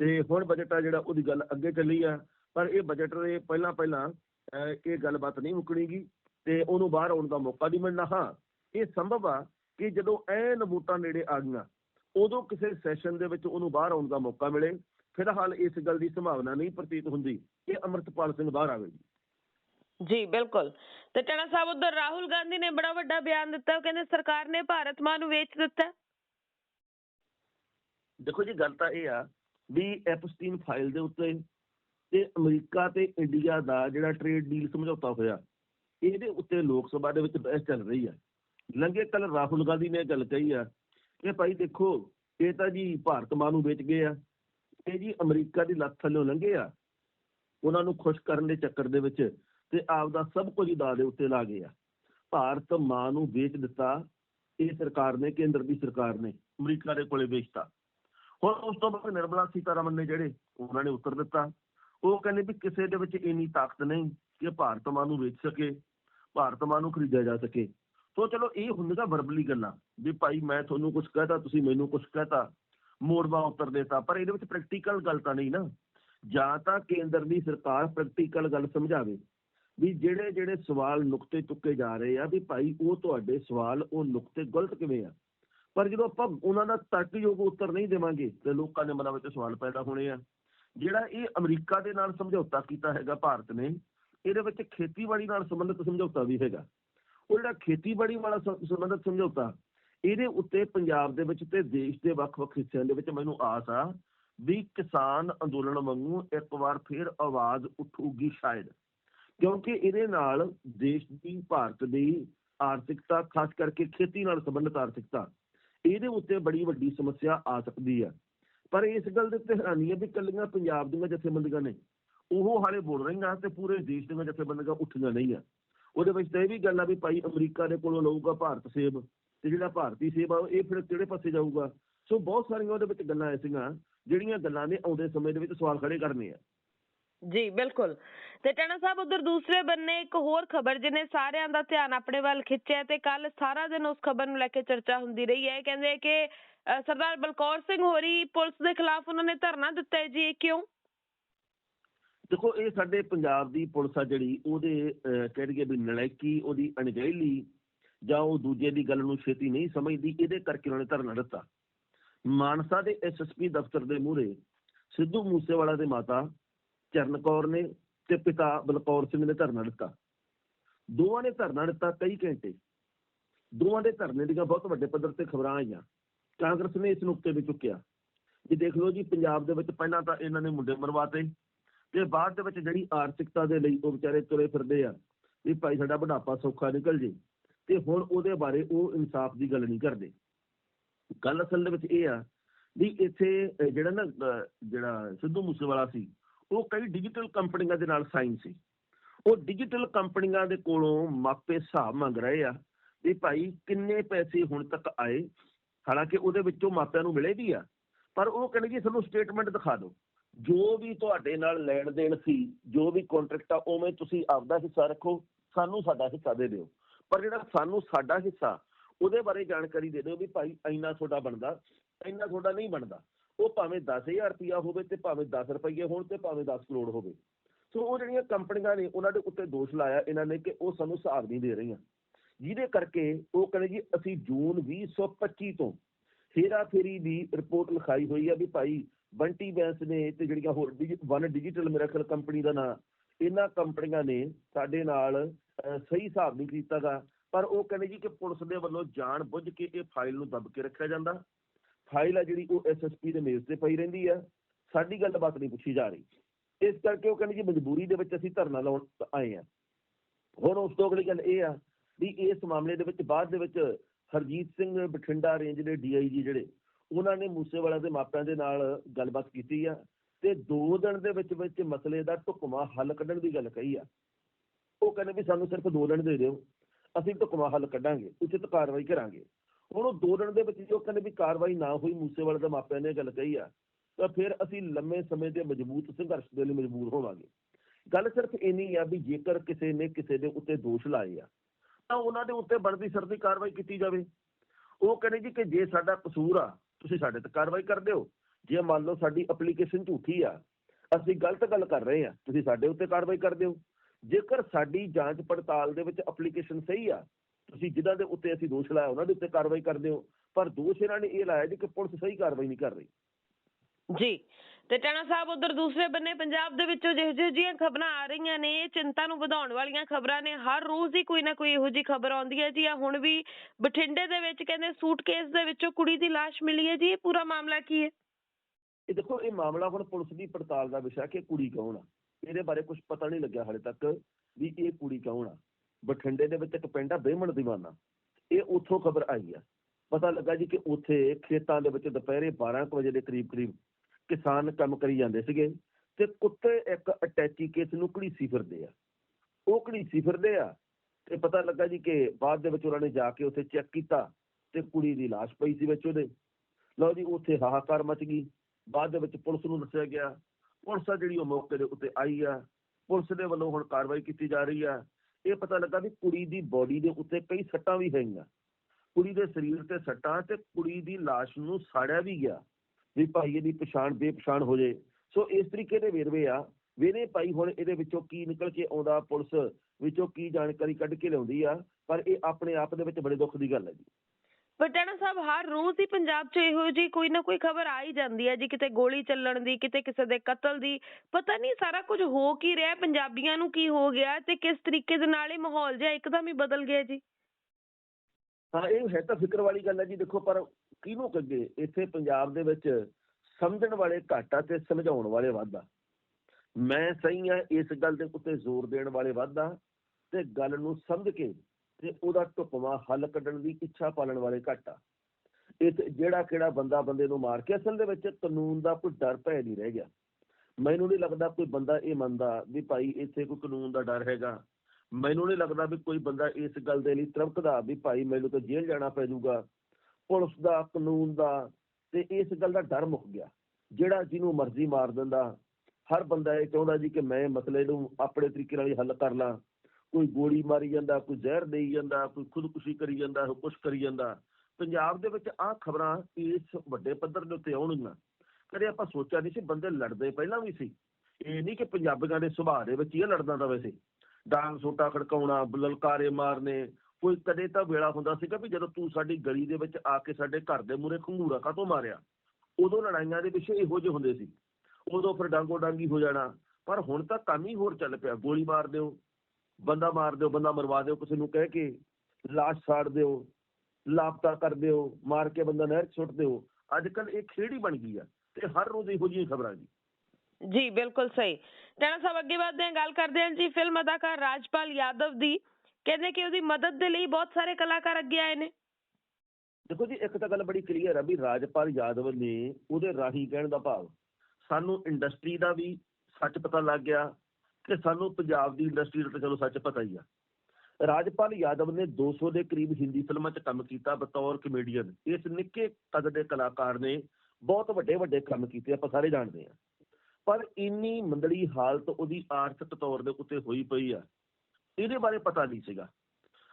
ਤੇ ਹੁਣ ਬਜਟ ਆ ਜਿਹੜਾ ਉਹਦੀ ਗੱਲ ਅੱਗੇ ਚੱਲੀ ਆ। ਪਰ ਇਹ ਬਜਟ ਦੇ ਪਹਿਲਾਂ ਪਹਿਲਾਂ ਇਹ ਗੱਲਬਾਤ ਨਹੀਂ ਮੁੱਕਣੀਗੀ ਤੇ ਉਹਨੂੰ ਬਾਹਰ ਆਉਣ ਦਾ ਮੌਕਾ ਨਹੀਂ ਮਿਲਣਾ। ਹਾਂ, ਇਹ ਸੰਭਵ ਆ ਕਿ ਜਦੋਂ ਐਨ ਵੋਟਾਂ ਨੇੜੇ ਆ ਗਈਆਂ, ਉਦੋਂ ਕਿਸੇ ਸੈਸ਼ਨ ਦੇ ਵਿੱਚ ਉਹਨੂੰ ਬਾਹਰ ਆਉਣ ਦਾ ਮੌਕਾ ਮਿਲੇ। ਫਿਲਹਾਲ ਇਸ ਗੱਲ ਦੀ ਸੰਭਾਵਨਾ ਨਹੀਂ ਪ੍ਰਤੀਤ ਹੁੰਦੀ ਕਿ ਅਮਰਤਪਾਲ ਸਿੰਘ ਬਾਹਰ ਆਵੇਗੀ। ਜੀ, ਬਿਲਕੁਲ। ਤੇ ਟਣਾ ਸਾਹਿਬ, ਉਧਰ ਰਾਹੁਲ ਗਾਂਧੀ ਨੇ ਬੜਾ ਵੱਡਾ ਬਿਆਨ ਦਿੱਤਾ ਕਹਿੰਦੇ ਸਰਕਾਰ ਨੇ ਭਾਰਤ ਮਾਂ ਨੂੰ ਵੇਚ ਦਿੱਤਾ। ਦੇਖੋ ਜੀ, ਗੱਲ ਤਾਂ ਇਹ ਆ ਵੀ ਐਪਸਟੀਨ ਫਾਈਲ ਦੇ ਉੱਤੇ ਤੇ ਅਮਰੀਕਾ ਤੇ ਇੰਡੀਆ ਦਾ ਜਿਹੜਾ ਟ੍ਰੇਡ ਡੀਲ ਸਮਝੌਤਾ ਹੋਇਆ, ਇਹਦੇ ਉੱਤੇ ਲੋਕ ਸਭਾ ਦੇ ਵਿੱਚ ਬਹਿਸ ਚੱਲ ਰਹੀ ਆ। ਲੰਘੇ ਕੱਲ ਰਾਹੁਲ ਗਾਂਧੀ ਨੇ ਗੱਲ ਕਹੀ ਆ ਕਿ ਭਾਈ ਦੇਖੋ, ਇਹ ਤਾਂ ਜੀ ਭਾਰਤ ਮਾਂ ਨੂੰ ਵੇਚ ਗਏ ਆ, ਇਹ ਜੀ ਅਮਰੀਕਾ ਦੀ ਲੱਤ ਥੱਲੇ ਲੰਘੇ ਆ। ਉਹਨਾਂ ਨੂੰ ਖੁਸ਼ ਕਰਨ ਦੇ ਚੱਕਰ ਦੇ ਵਿੱਚ ਤੇ ਆਪਦਾ ਸਭ ਕੁਝ ਹੀ ਦਾ ਦੇ ਉੱਤੇ ਲਾ ਗਿਆ ਭਾਰਤ ਮਾਂ ਨੂੰ ਵੇਚ ਦਿੱਤਾ, ਇਹ ਸਰਕਾਰ ਨੇ, ਕੇਂਦਰ ਦੀ ਸਰਕਾਰ ਨੇ, ਅਮਰੀਕਾ ਦੇ ਕੋਲੇ ਵੇਚਤਾ। ਹੁਣ ਉਸ ਤੋਂ ਬਾਅਦ ਨਿਰਮਲਾ ਸੀਤਾਰਮਨ ਨੇ ਜਿਹੜੇ ਉਹਨਾਂ ਨੇ ਉੱਤਰ ਦਿੱਤਾ, ਉਹ ਕਹਿੰਦੇ ਵੀ ਕਿਸੇ ਦੇ ਵਿੱਚ ਇੰਨੀ ਤਾਕਤ ਨਹੀਂ ਕਿ ਭਾਰਤ ਮਾਂ ਨੂੰ ਵੇਚ ਸਕੇ, ਭਾਰਤ ਮਾਂ ਨੂੰ ਖਰੀਦਿਆ ਜਾ ਸਕੇ। ਸੋ ਚਲੋ ਇਹ ਹੁੰਦੀਆਂ ਵਰਬਲੀ ਗੱਲਾਂ, ਵੀ ਭਾਈ ਮੈਂ ਤੁਹਾਨੂੰ ਕੁਝ ਕਹਤਾ, ਤੁਸੀਂ ਮੈਨੂੰ ਕੁਝ ਕਹਤਾ ਮੋੜਵਾ ਉੱਤਰ ਦੇਤਾ, ਪਰ ਇਹਦੇ ਵਿੱਚ ਪ੍ਰੈਕਟੀਕਲ ਗੱਲ ਤਾਂ ਨਹੀਂ ਨਾ। ਜਾਂ ਤਾਂ ਕੇਂਦਰ ਦੀ ਸਰਕਾਰ ਪ੍ਰੈਕਟੀਕਲ ਗੱਲ ਸਮਝਾਵੇ ਵੀ ਜਿਹੜੇ ਜਿਹੜੇ ਸਵਾਲ ਨੁਕਤੇ ਚੁੱਕੇ ਜਾ ਰਹੇ ਆ ਵੀ ਭਾਈ ਉਹ ਤੁਹਾਡੇ ਸਵਾਲ ਉਹ ਨੁਕਤੇ ਗਲਤ ਕਿਵੇਂ ਆ? ਪਰ ਜਦੋਂ ਆਪਾਂ ਉਹਨਾਂ ਦਾ ਤਰਕਯੋਗ ਉੱਤਰ ਨਹੀਂ ਦੇਵਾਂਗੇ ਤੇ ਲੋਕਾਂ ਦੇ ਮਨਾਂ ਵਿੱਚ ਸਵਾਲ ਪੈਦਾ ਹੋਣੇ ਆ। ਜਿਹੜਾ ਇਹ ਅਮਰੀਕਾ ਦੇ ਨਾਲ ਸਮਝੌਤਾ ਕੀਤਾ ਹੈਗਾ ਭਾਰਤ ਨੇ, ਇਹਦੇ ਵਿੱਚ ਖੇਤੀਬਾੜੀ ਨਾਲ ਸੰਬੰਧਿਤ ਸਮਝੌਤਾ ਵੀ ਹੈਗਾ। ਉਹ ਜਿਹੜਾ ਖੇਤੀਬਾੜੀ ਵਾਲਾ ਸੰਬੰਧਿਤ ਸਮਝੌਤਾ, ਇਹਦੇ ਉੱਤੇ ਪੰਜਾਬ ਦੇ ਵਿੱਚ ਤੇ ਦੇਸ਼ ਦੇ ਵੱਖ-ਵੱਖ ਹਿੱਸਿਆਂ ਦੇ ਵਿੱਚ ਮੈਨੂੰ ਆਸ ਆ ਵੀ ਕਿਸਾਨ ਅੰਦੋਲਨ ਵਾਂਗੂ ਇੱਕ ਵਾਰ ਫਿਰ ਆਵਾਜ਼ ਉੱਠੂਗੀ ਸ਼ਾਇਦ। ਕਿਉਂਕਿ ਇਹਦੇ ਨਾਲ ਦੇਸ਼ ਦੀ, ਭਾਰਤ ਦੀ ਆਰਥਿਕਤਾ, ਖਾਸ ਕਰਕੇ ਖੇਤੀ ਨਾਲ ਸੰਬੰਧਿਤ ਆਰਥਿਕਤਾ, ਇਹਦੇ ਉੱਤੇ ਬੜੀ ਵੱਡੀ ਸਮੱਸਿਆ ਆ ਸਕਦੀ ਹੈ ਪਰ ਇਸ ਗੱਲ ਦੇ ਉੱਤੇ ਹੈਰਾਨੀ ਹੈ ਵੀ ਕੱਲੀਆਂ ਪੰਜਾਬ ਦੀਆਂ ਜਥੇਬੰਦੀਆਂ ਨੇ, ਉਹ ਹਾਲੇ ਬੋਲ ਰਹੀਆਂ ਤੇ ਪੂਰੇ ਦੇਸ਼ ਦੀਆਂ ਜਥੇਬੰਦੀਆਂ ਉੱਠੀਆਂ ਨਹੀਂ ਆ। ਉਹਦੇ ਵਿੱਚ ਤਾਂ ਇਹ ਵੀ ਗੱਲ ਆ ਵੀ ਭਾਈ ਅਮਰੀਕਾ ਦੇ ਕੋਲੋਂ ਲਊਗਾ ਭਾਰਤ ਸੇਬ ਤੇ ਜਿਹੜਾ ਭਾਰਤੀ ਸੇਬ ਆ, ਇਹ ਫਿਰ ਕਿਹੜੇ ਪਾਸੇ ਜਾਊਗਾ? ਸੋ ਬਹੁਤ ਸਾਰੀਆਂ ਉਹਦੇ ਵਿੱਚ ਗੱਲਾਂ ਐਸੀਆਂ, ਜਿਹੜੀਆਂ ਗੱਲਾਂ ਨੇ ਆਉਂਦੇ ਸਮੇਂ ਦੇ ਵਿੱਚ ਸਵਾਲ ਖੜੇ ਕਰਨੇ ਆ। ਜੀ, ਬਿਲਕੁਲ। ਤੇ ਟਣਾ ਸਾਹਿਬ, ਉਧਰ ਦੂਸਰੇ ਬੰਨੇ ਇੱਕ ਹੋਰ ਖਬਰ ਜਿਹਨੇ ਸਾਰਿਆਂ ਦਾ ਧਿਆਨ ਆਪਣੇ ਵੱਲ ਖਿੱਚਿਆ ਤੇ ਕੱਲ ਸਾਰਾ ਦਿਨ ਉਸ ਖਬਰ ਨੂੰ ਲੈ ਕੇ ਚਰਚਾ ਹੁੰਦੀ ਰਹੀ ਹੈ। ਕਹਿੰਦੇ ਕਿ ਸਰਦਾਰ ਬਲਕੌਰ ਸਿੰਘ ਹੋਰੀ ਪੁਲਿਸ ਦੇ ਖਿਲਾਫ ਉਹਨਾਂ ਨੇ ਧਰਨਾ ਦਿੱਤਾ ਹੈ ਜੀ ਕਿਉਂ? ਦੇਖੋ, ਇਹ ਸਾਡੇ ਪੰਜਾਬ ਦੀ ਪੁਲਿਸ ਆ ਜਿਹੜੀ, ਉਹਦੇ ਕਹਿ ਦਈਏ ਵੀ ਨਲਾਇਕੀ, ਉਹਦੀ ਅਣਗਹਿਲੀ ਜਾਂ ਉਹ ਦੂਜੇ ਦੀ ਗੱਲ ਨੂੰ ਛੇਤੀ ਨਹੀਂ ਸਮਝਦੀ, ਇਹਦੇ ਕਰਕੇ ਉਹਨਾਂ ਨੇ ਧਰਨਾ ਦਿੱਤਾ। ਮਾਨਸਾ ਦੇ ਐਸਐਸਪੀ ਦਫ਼ਤਰ ਦੇ ਮੂਹਰੇ ਸਿੱਧੂ ਮੂਸੇਵਾਲਾ ਦੇ ਮਾਤਾ ਚਰਨ ਕੌਰ ਨੇ ਤੇ ਪਿਤਾ ਬਲਕੌਰ ਸਿੰਘ ਨੇ ਧਰਨਾ ਦਿੱਤਾ। ਦੋਵਾਂ ਨੇ ਧਰਨਾ ਦਿੱਤਾ ਕਈ ਘੰਟੇ। ਦੋਵਾਂ ਦੇ ਧਰਨੇ ਦੀਆਂ ਬਹੁਤ ਵੱਡੇ ਪੱਧਰ ਤੇ ਖਬਰਾਂ ਆਈਆਂ। ਕਾਂਗਰਸ ਨੇ ਇਸ ਨੂੰ ਵੀ ਚੁੱਕਿਆ। ਜੀ ਦੇਖ ਲਓ ਜੀ, ਪੰਜਾਬ ਦੇ ਵਿੱਚ ਪਹਿਲਾਂ ਤਾਂ ਇਹਨਾਂ ਨੇ ਮੁੰਡੇ ਮਰਵਾਤੇ। ਤੇ ਬਾਅਦ ਦੇ ਵਿੱਚ ਜਿਹੜੀ ਆਰਥਿਕਤਾ ਦੇ ਲਈ ਉਹ ਵਿਚਾਰੇ ਤੁਰੇ ਫਿਰਦੇ ਆ, ਵੀ ਭਾਈ ਸਾਡਾ ਬੁਢਾਪਾ ਸੌਖਾ ਨਿਕਲ ਜੇ। ਤੇ ਹੁਣ ਉਹਦੇ ਬਾਰੇ ਉਹ ਇਨਸਾਫ ਦੀ ਗੱਲ ਨਹੀਂ ਕਰਦੇ। ਗੱਲ ਅਸਲ ਦੇ ਵਿੱਚ ਇਹ ਆ ਵੀ ਇੱਥੇ ਜਿਹੜਾ ਨਾ ਜਿਹੜਾ ਸਿੱਧੂ ਮੂਸੇਵਾਲਾ ਸੀ ਉਹ ਕਈ ਡਿਜੀਟਲ ਕੰਪਨੀਆਂ ਦੇ ਨਾਲ ਸਾਈਨ ਸੀ। ਉਹ ਡਿਜੀਟਲ ਕੰਪਨੀਆਂ ਦੇ ਕੋਲੋਂ ਮਾਪੇ ਹਿਸਾਬ ਮੰਗ ਰਹੇ ਆ ਵੀ ਭਾਈ ਕਿੰਨੇ ਪੈਸੇ ਹੁਣ ਤੱਕ ਆਏ। ਹਾਲਾਂਕਿ ਉਹਦੇ ਵਿੱਚੋਂ ਮਾਪਿਆਂ ਨੂੰ ਮਿਲੇ ਵੀ ਆ। ਪਰ ਉਹ ਕਹਿੰਦੇ ਜੀ ਸਾਨੂੰ ਸਟੇਟਮੈਂਟ ਦਿਖਾ ਦਿਓ। ਜੋ ਵੀ ਤੁਹਾਡੇ ਨਾਲ ਲੈਣ ਦੇਣ ਸੀ, ਜੋ ਵੀ ਕੰਟਰੈਕਟ ਆ, ਉਵੇਂ ਤੁਸੀਂ ਆਪਦਾ ਹਿੱਸਾ ਰੱਖੋ, ਸਾਨੂੰ ਸਾਡਾ ਹਿੱਸਾ ਦੇ ਦਿਓ। ਪਰ ਜਿਹੜਾ ਸਾਨੂੰ ਸਾਡਾ ਹਿੱਸਾ, ਉਹਦੇ ਬਾਰੇ ਜਾਣਕਾਰੀ ਦੇ ਦਿਓ ਵੀ ਭਾਈ ਇੰਨਾ ਤੁਹਾਡਾ ਬਣਦਾ, ਇੰਨਾ ਤੁਹਾਡਾ ਨਹੀਂ ਬਣਦਾ। ਉਹ ਭਾਵੇਂ 10000 ਰੁਪਇਆ ਹੋਵੇ ਤੇ ਭਾਵੇਂ 10 ਰੁਪਏ ਹੋਣ ਤੇ ਭਾਵੇਂ 10 ਕਰੋੜ ਹੋਵੇ। ਸੋ ਉਹ ਜਿਹੜੀਆਂ ਕੰਪਨੀਆਂ ਨੇ, ਉਹਨਾਂ ਦੇ ਉੱਤੇ ਦੋਸ਼ ਲਾਇਆ ਇਹਨਾਂ ਨੇ ਕਿ ਉਹ ਸਾਨੂੰ ਹਿਸਾਬ ਨਹੀਂ ਦੇ ਰਹੀਆਂ। ਜਿਹਦੇ ਕਰਕੇ ਉਹ ਕਹਿੰਦੇ ਜੀ, ਅਸੀਂ ਜੂਨ 2025 ਤੋਂ ਹੇਰਾ ਫੇਰੀ ਦੀ ਰਿਪੋਰਟ ਲਿਖਾਈ ਹੋਈ ਆ ਵੀ ਭਾਈ ਬੰਟੀ ਬੈਂਸ ਨੇ ਤੇ ਜਿਹੜੀਆਂ ਹੋਰ ਵਨ ਡਿਜੀਟਲ ਮਿਰਾਕਲ ਕੰਪਨੀ ਦਾ ਨਾਂ, ਇਹਨਾਂ ਕੰਪਨੀਆਂ ਨੇ ਸਾਡੇ ਨਾਲ ਸਹੀ ਹਿਸਾਬ ਨਹੀਂ ਕੀਤਾਗਾ ਪਰ ਉਹ ਕਹਿੰਦੇ ਜੀ ਕਿ ਪੁਲਿਸ ਦੇ ਵੱਲੋਂ ਜਾਣ ਬੁੱਝ ਕੇ ਇਹ ਫਾਈਲ ਨੂੰ ਦੱਬ ਕੇ ਰੱਖਿਆ ਜਾਂਦਾ। ਫਾਈਲ ਆ ਜਿਹੜੀ ਉਹ ਐਸਐਸਪੀ ਦੇ ਮੇਜ਼ ਤੇ ਪਈ ਰਹਿੰਦੀ ਆ। ਸਾਡੀ ਗੱਲਬਾਤ ਨਹੀਂ ਪੁੱਛੀ ਜਾ ਰਹੀ। ਇਸ ਕਰਕੇ ਉਹ ਕਹਿੰਦੇ ਜੀ ਮਜਬੂਰੀ ਦੇ ਵਿੱਚ ਅਸੀਂ ਧਰਨਾ ਲਾਉਣ ਆਏ ਆ। ਹੁਣ ਉਸ ਤੋਂ ਅਗਲੀ ਗੱਲ ਇਹ ਆ ਵੀ ਇਸ ਮਾਮਲੇ ਦੇ ਵਿੱਚ ਬਾਅਦ ਦੇ ਵਿੱਚ ਹਰਜੀਤ ਸਿੰਘ ਬਠਿੰਡਾ ਰੇਂਜ ਦੇ ਡੀਆਈਜੀ ਜਿਹੜੇ, ਉਹਨਾਂ ਨੇ ਮੂਸੇਵਾਲਾ ਦੇ ਮਾਪਿਆਂ ਦੇ ਨਾਲ ਗੱਲਬਾਤ ਕੀਤੀ ਆ ਤੇ 2 ਦਿਨ ਦੇ ਵਿੱਚ ਵਿੱਚ ਮਸਲੇ ਦਾ ਢੁਕਵਾਂ ਹੱਲ ਕੱਢਣ ਦੀ ਗੱਲ ਕਹੀ ਆ। ਉਹ ਕਹਿੰਦੇ ਵੀ ਸਾਨੂੰ ਸਿਰਫ 2 ਦਿਨ ਦੇ ਦਿਓ। ਅਸੀਂ ਢੁਕਵਾਂ ਹੱਲ ਕੱਢਾਂਗੇ, ਉਚਿਤ ਕਾਰਵਾਈ ਕਰਾਂਗੇ। ਹੁਣ ਉਹ 2 ਦਿਨ ਦੇ ਵਿੱਚ ਜੋ ਕਹਿੰਦੇ ਵੀ ਕਾਰਵਾਈ ਨਾ ਹੋਈ ਮੂਸੇਵਾਲੇ ਦੇ ਮਾਪਿਆਂ ਨੇ ਗੱਲ ਕਹੀ ਆ, ਤਾਂ ਫਿਰ ਅਸੀਂ ਲੰਮੇ ਸਮੇਂ ਦੇ ਮਜ਼ਬੂਤ ਸੰਘਰਸ਼ ਦੇ ਲਈ ਮਜਬੂਰ ਹੋਵਾਂਗੇ। ਗੱਲ ਸਿਰਫ ਇੰਨੀ ਆ ਵੀ ਜੇਕਰ ਕਿਸੇ ਨੇ ਕਿਸੇ ਦੇ ਉੱਤੇ ਦੋਸ਼ ਲਾਏ ਆ, ਤਾਂ ਉਹਨਾਂ ਦੇ ਉੱਤੇ ਬਣਦੀ ਸਰਦੀ ਕਾਰਵਾਈ ਕੀਤੀ ਜਾਵੇ। ਉਹ ਕਹਿੰਦੇ ਜੀ ਕਿ ਜੇ ਸਾਡਾ ਕਸੂਰ ਆ, ਤੁਸੀਂ ਸਾਡੇ ਤੇ ਕਾਰਵਾਈ ਕਰ ਦਿਓ ਜੇ ਮੰਨ ਲਓ ਸਾਡੀ ਐਪਲੀਕੇਸ਼ਨ ਝੂਠੀ ਆ, ਅਸੀਂ ਗਲਤ ਗੱਲ ਕਰ ਰਹੇ ਆ, ਤੁਸੀਂ ਸਾਡੇ ਉੱਤੇ ਕਾਰਵਾਈ ਕਰ ਦਿਓ ਜੇਕਰ ਸਾਡੀ ਜਾਂਚ ਪੜਤਾਲ ਦੇ ਵਿੱਚ ਐਪਲੀਕੇਸ਼ਨ ਸਹੀ ਆ ਤੁਸੀਂ ਜਿਨ੍ਹਾਂ ਦੇ ਉੱਤੇ ਅਸੀਂ ਦੋਸ਼ ਲਾਇਆ ਉਹਨਾਂ ਦੇ ਉੱਤੇ ਕਾਰਵਾਈ ਕਰ ਦਿਓ ਪਰ ਦੋਸ਼ ਇਹਨਾਂ ਨੇ ਇਹ ਲਾਇਆ ਜੀ ਕਿ ਪੁਲਿਸ ਸਹੀ ਕਾਰਵਾਈ ਨਹੀਂ ਕਰ ਰਹੀ। ਜੀ ਤੇ ਟਾਣਾ ਸਾਹਿਬ ਉਧਰ ਦੂਸਰੇ ਬੰਨੇ ਪੰਜਾਬ ਦੇ ਵਿੱਚੋਂ ਜਿਹੋ ਜਿਹੋ ਜਿਹੀਆਂ ਖਬਰਾਂ ਆ ਰਹੀਆਂ ਨੇ ਇਹ ਚਿੰਤਾ ਨੂੰ ਵਧਾਉਣ ਵਾਲੀਆਂ ਖਬਰਾਂ ਨੇ ਹਰ ਰੋਜ਼ ਹੀ ਕੋਈ ਨਾ ਕੋਈ ਇਹੋ ਜਿਹੀ ਖਬਰ ਆਉਂਦੀ ਹੈ ਜੀ ਆ ਹੁਣ ਵੀ ਬਠਿੰਡੇ ਦੇ ਵਿੱਚ ਕਹਿੰਦੇ ਸੂਟਕੇਸ ਦੇ ਵਿੱਚੋਂ ਕੁੜੀ ਦੀ ਲਾਸ਼ ਮਿਲੀ ਹੈ ਜੀ ਇਹ ਪੂਰਾ ਮਾਮਲਾ ਕੀ ਹੈ? ਇਹ ਦੇਖੋ ਇਹ ਮਾਮਲਾ ਹੁਣ ਪੁਲਿਸ ਦੀ ਪੜਤਾਲ ਦਾ ਵਿਸ਼ਾ ਕਿ ਕੁੜੀ ਕੌਣ ਆ? ਇਹਦੇ ਬਾਰੇ ਕੁਝ ਪਤਾ ਨਹੀਂ ਲੱਗਿਆ ਹਾਲੇ ਤੱਕ ਵੀ ਇਹ ਕੁੜੀ ਕੌਣ ਆ। ਬਠਿੰਡੇ ਦੇ ਵਿੱਚ ਇੱਕ ਪਿੰਡ ਆ ਬੇਮਣ ਦੀਵਾਨਾ ਇਹ ਉੱਥੋਂ ਖਬਰ ਆਈ ਆ। ਪਤਾ ਲੱਗਾ ਜੀ ਕਿ ਉੱਥੇ ਖੇਤਾਂ ਦੇ ਵਿੱਚ ਦੁਪਹਿਰੇ 12 ਕੁ ਵਜੇ ਦੇ ਕਰੀਬ ਕਰੀਬ ਕਿਸਾਨ ਕੰਮ ਕਰੀ ਜਾਂਦੇ ਸੀਗੇ ਤੇ ਕੁੱਤੇ ਇੱਕ ਅਟੈਚੀ ਕੇਸ ਨੂੰ ਘੜੀਸੀ ਫਿਰਦੇ ਆ। ਉਹ ਘੜੀਸੀ ਫਿਰਦੇ ਆ ਤੇ ਪਤਾ ਲੱਗਾ ਜੀ ਕਿ ਬਾਅਦ ਦੇ ਵਿੱਚ ਉਹਨਾਂ ਨੇ ਜਾ ਕੇ ਉੱਥੇ ਚੈੱਕ ਕੀਤਾ ਤੇ ਕੁੜੀ ਦੀ ਲਾਸ਼ ਪਈ ਸੀ ਵਿੱਚ ਉਹਦੇ। ਲਓ ਜੀ, ਉੱਥੇ ਹਾਹਾਕਾਰ ਮਚ ਗਈ। ਬਾਅਦ ਦੇ ਵਿੱਚ ਪੁਲਿਸ ਨੂੰ ਦੱਸਿਆ ਗਿਆ। ਪੁਲਿਸ ਆ ਜਿਹੜੀ ਉਹ ਮੌਕੇ ਦੇ ਉੱਤੇ ਆਈ ਆ। ਪੁਲਿਸ ਦੇ ਵੱਲੋਂ ਹੁਣ ਕਾਰਵਾਈ ਕੀਤੀ ਜਾ ਰਹੀ ਆ। ਇਹ ਪਤਾ ਲੱਗਾ ਵੀ ਕੁੜੀ ਦੀ ਬੋਡੀ ਦੇ ਉੱਤੇ ਕਈ ਸੱਟਾਂ ਵੀ ਹੈਗੀਆਂ। ਕੁੜੀ ਦੇ ਸਰੀਰ ਤੇ ਸੱਟਾਂ ਤੇ ਕੁੜੀ ਦੀ ਲਾਸ਼ ਨੂੰ ਸਾੜਿਆ ਵੀ ਗਿਆ ਵੀ ਭਾਈ ਇਹਦੀ ਪਛਾਣ ਬੇਪਛਾਣ ਹੋ ਜੇ। ਸੋ ਇਸ ਤਰੀਕੇ ਦੇ ਵੇਰਵੇ ਆ। ਵੇਰੇ ਭਾਈ ਹੁਣ ਇਹਦੇ ਵਿੱਚੋਂ ਕੀ ਨਿਕਲ ਕੇ ਆਉਂਦਾ, ਪੁਲਿਸ ਵਿੱਚੋਂ ਕੀ ਜਾਣਕਾਰੀ ਕੱਢ ਕੇ ਲਿਆਉਂਦੀ ਆ, ਪਰ ਇਹ ਆਪਣੇ ਆਪ ਦੇ ਵਿੱਚ ਬੜੇ ਦੁੱਖ ਦੀ ਗੱਲ ਹੈ ਜੀ। ਪਰ ਸਾਹਿਬ ਹਰ ਰੋਜ਼ ਹੀ ਪੰਜਾਬ 'ਚ ਇਹੋ ਜਿਹੀ ਕੋਈ ਨਾ ਕੋਈ ਖਬਰ ਆ ਹੀ ਜਾਂਦੀ ਹੈ ਜੀ, ਕਿਤੇ ਗੋਲੀ ਚੱਲਣ ਦੀ, ਕਿਤੇ ਕਿਸੇ ਦੇ ਕਤਲ ਦੀ। ਪਤਾ ਨਹੀਂ ਸਾਰਾ ਕੁਝ ਹੋ ਕੀ ਰਿਹਾ, ਪੰਜਾਬੀਆਂ ਨੂੰ ਕੀ ਹੋ ਗਿਆ ਤੇ ਕਿਸ ਤਰੀਕੇ ਦੇ ਨਾਲ ਇਹ ਮਾਹੌਲ ਜਿਹਾ ਇੱਕਦਮ ਹੀ ਬਦਲ ਗਿਆ ਜੀ। ਹਾਂ, ਇਹ ਹੈ ਤਾਂ ਫਿਕਰ ਵਾਲੀ ਗੱਲ ਹੈ ਜੀ, ਦੇਖੋ ਪਰ ਕਿਹਨੂੰ ਕੱਗੇ ਇੱਥੇ ਪੰਜਾਬ ਦੇ ਵਿੱਚ ਸਮਝਣ ਵਾਲੇ ਘੱਟ ਆ ਤੇ ਸਮਝਾਉਣ ਵਾਲੇ ਵਾਧਾ ਮੈਂ ਸਹੀ ਆ, ਇਸ ਗੱਲ ਦੇ ਉੱਤੇ ਜ਼ੋਰ ਦੇਣ ਵਾਲੇ ਵਾਧਾ ਤੇ ਗੱਲ ਨੂੰ ਸਮਝ ਕੇ ਤੇ ਉਹਦਾ ਢੁਕਵਾਂ ਹੱਲ ਕੱਢਣ ਦੀ ਇੱਛਾ ਪਾਲਣ ਵਾਲੇ ਘੱਟ ਆ। ਇਹ ਜਿਹੜਾ ਕਿਹੜਾ ਬੰਦਾ ਬੰਦੇ ਨੂੰ ਮਾਰ ਕੇ ਅਸਲ ਦੇ ਵਿੱਚ ਕਾਨੂੰਨ ਦਾ ਕੋਈ ਡਰ ਭੈ ਨਹੀਂ ਰਹਿ ਗਿਆ। ਮੈਨੂੰ ਨਹੀਂ ਲੱਗਦਾ ਕੋਈ ਬੰਦਾ ਇਹ ਮੰਨਦਾ ਵੀ ਭਾਈ ਇੱਥੇ ਕੋਈ ਕਾਨੂੰਨ ਦਾ ਡਰ ਹੈਗਾ। ਮੈਨੂੰ ਨਹੀਂ ਲੱਗਦਾ ਵੀ ਕੋਈ ਬੰਦਾ ਇਸ ਗੱਲ ਦੇ ਲਈ ਤਰਕਦਾ ਵੀ ਭਾਈ ਮੈਨੂੰ ਤਾਂ ਜੇਲ੍ਹ ਜਾਣਾ ਪੈ ਜਾਊਗਾ। ਪੁਲਿਸ ਦਾ, ਕਾਨੂੰਨ ਦਾ ਤੇ ਇਸ ਗੱਲ ਦਾ ਡਰ ਮੁੱਕ ਗਿਆ। ਜਿਹੜਾ ਜਿਹਨੂੰ ਮਰਜ਼ੀ ਮਾਰ ਦਿੰਦਾ, ਹਰ ਬੰਦਾ ਇਹ ਚਾਹੁੰਦਾ ਜੀ ਕਿ ਮੈਂ ਮਸਲੇ ਨੂੰ ਆਪਣੇ ਤਰੀਕੇ ਨਾਲ ਹੀ ਹੱਲ ਕਰ ਲਾਂ। ਕੋਈ ਗੋਲੀ ਮਾਰੀ ਜਾਂਦਾ, ਕੋਈ ਜ਼ਹਿਰ ਦੇਈ ਜਾਂਦਾ, ਕੋਈ ਖੁਦਕੁਸ਼ੀ ਕਰੀ ਜਾਂਦਾ ਕੁਛ ਕਰੀ ਜਾਂਦਾ। ਪੰਜਾਬ ਦੇ ਵਿੱਚ ਆਹ ਖਬਰਾਂ ਇਸ ਵੱਡੇ ਪੱਧਰ ਦੇ ਉੱਤੇ ਆਉਣਗੀਆਂ। ਕਦੇ ਆਪਾਂ ਸੋਚਿਆ ਨਹੀਂ ਸੀ ਬੰਦੇ ਲੜਦੇ ਪਹਿਲਾਂ ਵੀ ਸੀ। ਇਹ ਨਹੀਂ ਕਿ ਪੰਜਾਬੀਆਂ ਦੇ ਸੁਭਾਅ ਦੇ ਵਿੱਚ ਹੀ ਇਹ ਲੜਦਾ ਤਾਂ ਵੈਸੇ ਡਾਂਗ ਸੋਟਾ ਖੜਕਾਉਣਾ ਲਲਕਾਰੇ ਮਾਰਨੇ, ਕੋਈ ਕਦੇ ਤਾਂ ਵੇਲਾ ਹੁੰਦਾ ਸੀਗਾ ਵੀ ਜਦੋਂ ਤੂੰ ਸਾਡੀ ਗਲੀ ਦੇ ਵਿੱਚ ਆ ਕੇ ਸਾਡੇ ਘਰ ਦੇ ਮੂਹਰੇ ਖੰਗੂਰਾ ਕਾਹਤੋਂ ਮਾਰਿਆ? ਉਦੋਂ ਲੜਾਈਆਂ ਦੇ ਪਿੱਛੇ ਇਹੋ ਜਿਹੇ ਹੁੰਦੇ ਸੀ। ਉਦੋਂ ਫਿਰ ਡਾਂਗੋ ਡਾਂਗੀ ਹੋ ਜਾਣਾ। ਪਰ ਹੁਣ ਤਾਂ ਕੰਮ ਹੀ ਹੋਰ ਚੱਲ ਪਿਆ। ਗੋਲੀ ਮਾਰ ਦਿਓ ਬੰਦਾ ਮਾਰ ਦਿਓ ਬੰਦਾ ਮਰਵਾ ਦਿਓ ਕਿਸੇ ਨੂੰ ਕਹਿ ਕੇ ਲਾਸ਼ ਸਾੜ ਦਿਓ ਲਾਪਤਾ ਕਰ ਦਿਓ ਮਾਰ ਕੇ ਬੰਦਾ ਨਹਿਰ ਸੁੱਟ ਦਿਓ। ਅੱਜ ਕੱਲ ਇਹ ਹੀ ਬਣ ਗਈ ਆ ਤੇ ਹਰ ਰੋਜ਼ ਇਹੋ ਜਿਹੀਆਂ ਖਬਰਾਂ ਜੀ। ਜੀ ਬਿਲਕੁਲ ਸਹੀ। ਟਾਣਾ ਸਾਹਿਬ ਅੱਗੇ ਵਧਦੇ ਹਾਂ ਗੱਲ ਕਰਦੇ ਹਾਂ ਜੀ ਫਿਲਮ ਅਦਾਕਾਰ ਰਾਜਪਾਲ ਯਾਦਵ ਦੀ। ਕਹਿੰਦੇ ਕਿ ਉਹਦੀ ਮਦਦ ਦੇ ਲਈ ਬਹੁਤ ਸਾਰੇ ਕਲਾਕਾਰ ਅੱਗੇ ਆਏ ਨੇ। ਦੇਖੋ ਜੀ ਇੱਕ ਤਾਂ ਗੱਲ ਬੜੀ ਕਲੀਅਰ ਆ ਵੀ ਰਾਜਪਾਲ ਯਾਦਵ ਨੇ ਉਹਦੇ ਰਾਹੀਂ ਕਹਿਣ ਦਾ ਭਾਵ ਸਾਨੂੰ ਇੰਡਸਟਰੀ ਦਾ ਵੀ ਸੱਚ ਪਤਾ ਲੱਗ ਗਿਆ ਤੇ ਸਾਨੂੰ ਪੰਜਾਬ ਦੀ ਇੰਡਸਟਰੀ ਦਾ ਤਾਂ ਚਲੋ ਸੱਚ ਪਤਾ ਹੀ ਆ। ਰਾਜਪਾਲ ਯਾਦਵ ਨੇ 200 ਦੇ ਕਰੀਬ ਹਿੰਦੀ ਫਿਲਮਾਂ 'ਚ ਕੰਮ ਕੀਤਾ, ਬਤੌਰ ਕਮੇਡੀਅਨ ਇਸ ਨਿੱਕੇ ਕਦ ਦੇ ਕਲਾਕਾਰ ਨੇ ਬਹੁਤ ਵੱਡੇ ਵੱਡੇ ਕੰਮ ਕੀਤੇ, ਆਪਾਂ ਸਾਰੇ ਜਾਣਦੇ ਹਾਂ। ਪਰ ਇੰਨੀ ਮੰਦਲੀ ਹਾਲਤ ਉਹਦੀ ਆਰਥਿਕ ਤੌਰ ਦੇ ਉੱਤੇ ਹੋਈ ਪਈ ਆ। ਇਹਦੇ ਬਾਰੇ ਪਤਾ ਨਹੀਂ ਸੀਗਾ।